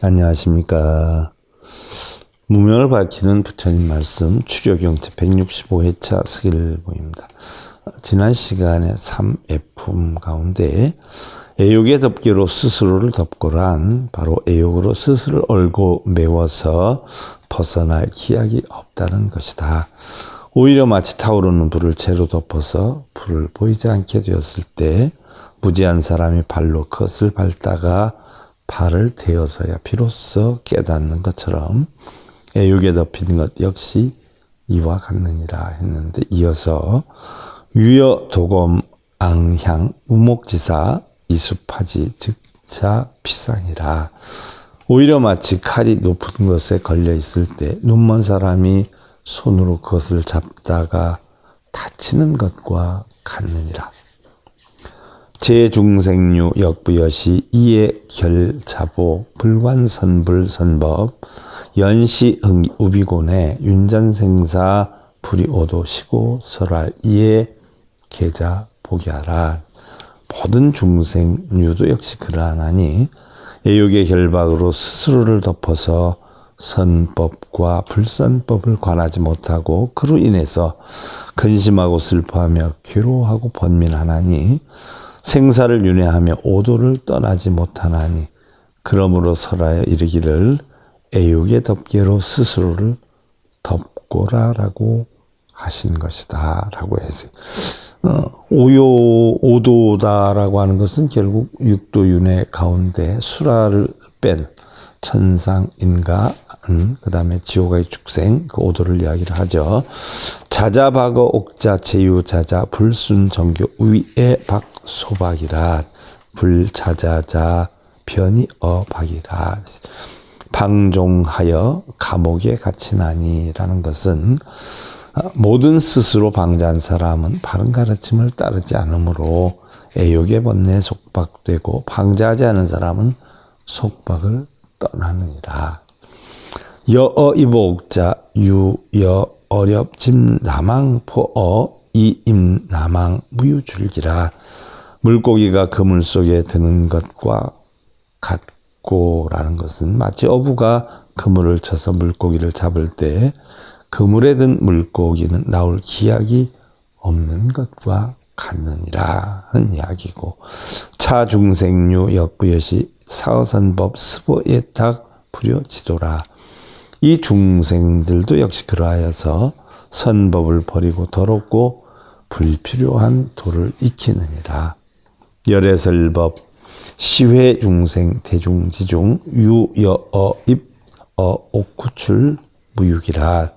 안녕하십니까. 무명을 밝히는 부처님 말씀 출애경 제 165회차 서길보입니다. 지난 시간에 3F음 가운데 애욕의 덮개로 스스로를 덮고란 바로 애욕으로 스스로를 얼고 메워서 벗어날 기약이 없다는 것이다. 오히려 마치 타오르는 불을 채로 덮어서 불을 보이지 않게 되었을 때 무지한 사람이 발로 그것을 밟다가 발을 대어서야 비로소 깨닫는 것처럼 애욕에 덮인 것 역시 이와 같느니라 했는데 이어서 유여 도검 앙향 우목지사 이수파지 즉자 피상이라 오히려 마치 칼이 높은 것에 걸려 있을 때 눈먼 사람이 손으로 그것을 잡다가 다치는 것과 같느니라. 제중생류 역부여시 이에 결자보 불관선불선법 연시흥 우비곤에 윤전생사 불이오도 시고 설할 이에 계자 보기하라. 모든 중생류도 역시 그러하나니 애욕의 결박으로 스스로를 덮어서 선법과 불선법을 관하지 못하고 그로 인해서 근심하고 슬퍼하며 괴로워하고 번민하나니 생사를 윤회하며 오도를 떠나지 못하나니 그러므로 설하여 이르기를 애욕의 덮개로 스스로를 덮고라라고 하신 것이다 라고 해서 어, 오요 오도다라고 하는 것은 결국 육도 윤회 가운데 수라를 뺀 천상 인가 그 다음에 지옥의 축생 그 오도를 이야기를 하죠. 자자 박어 옥자 제유 자자 불순 정교 위에 박 소박이라 불 자자자 변이 어 박이라 방종하여 감옥에 갇히나니라는 것은 모든 스스로 방자한 사람은 바른 가르침을 따르지 않으므로 애욕의 번뇌에 속박되고 방자하지 않은 사람은 속박을 떠나느니라. 여어 이복자 유여 어렵 짐 나망 포어 이임 나망 무유줄기라 물고기가 그물 속에 드는 것과 같고라는 것은 마치 어부가 그물을 쳐서 물고기를 잡을 때 그물에 든 물고기는 나올 기약이 없는 것과 같느니라 하는 이야기고 차중생류 역부여시 사어선법 스보예탁 불여지도라. 이 중생들도 역시 그러하여서 선법을 버리고 더럽고 불필요한 도를 익히느니라. 열애설법 시회 중생 대중지중 유여어입 어옥구출 무육이라.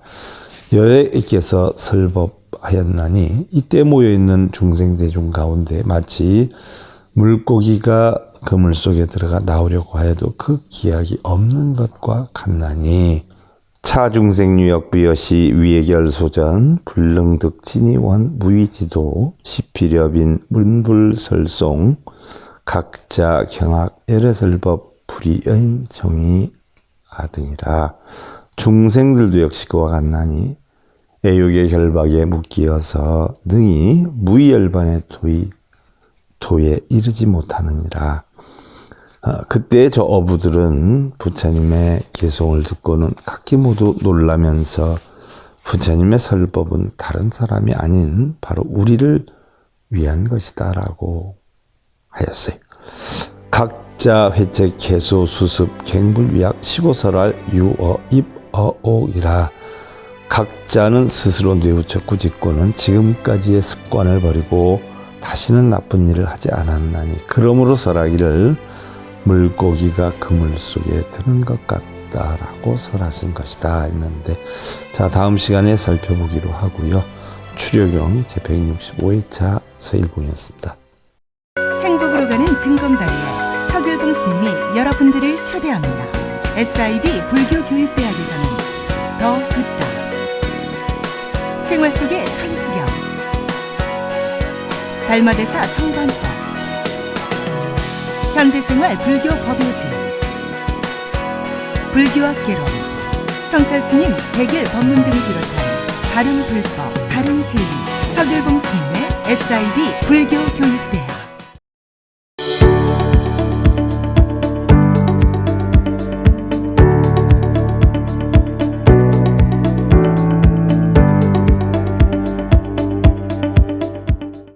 열애께서 설법하였나니 이때 모여 있는 중생 대중 가운데 마치 물고기가 그물 속에 들어가 나오려고 하여도 그 기약이 없는 것과 같나니. 차중생유역부여시 위해결소전 불능득 진이원 무위지도 시피렵인 문불설송 각자 경악 에레설법 불이여인 정의 아등이라. 중생들도 역시 그와 같나니 애욕의 결박에 묶이어서 능히 무의열반의 도의 도에 이르지 못하느니라. 아, 그때 저 어부들은 부처님의 개송을 듣고는 각기 모두 놀라면서 부처님의 설법은 다른 사람이 아닌 바로 우리를 위한 것이다 라고 하였어요. 각자 회책 개소 수습 갱불 위약 시고설할 유어 입어 옥이라 각자는 스스로 뇌우쳐 꾸짖고는 지금까지의 습관을 버리고 다시는 나쁜 일을 하지 않았나니 그러므로 설하기를 물고기가 그물 속에 드는 것 같다라고 설하신 것이다 했는데 자 다음 시간에 살펴보기로 하고요 출애경 제 165회차 서일봉이었습니다. 행복으로 가는 증검다리에 서길봉 스님이 여러분들을 초대합니다. SIB 불교교육대학에서는 더 듣다 생활 속의 천수경 달마대사 성관법 현대생활 불교 법요지 불교학 개론 성찰스님 백일 법문 등을 비롯한 다른 불법, 다른 진리. 서길봉 스님의 SIB 불교 교육대학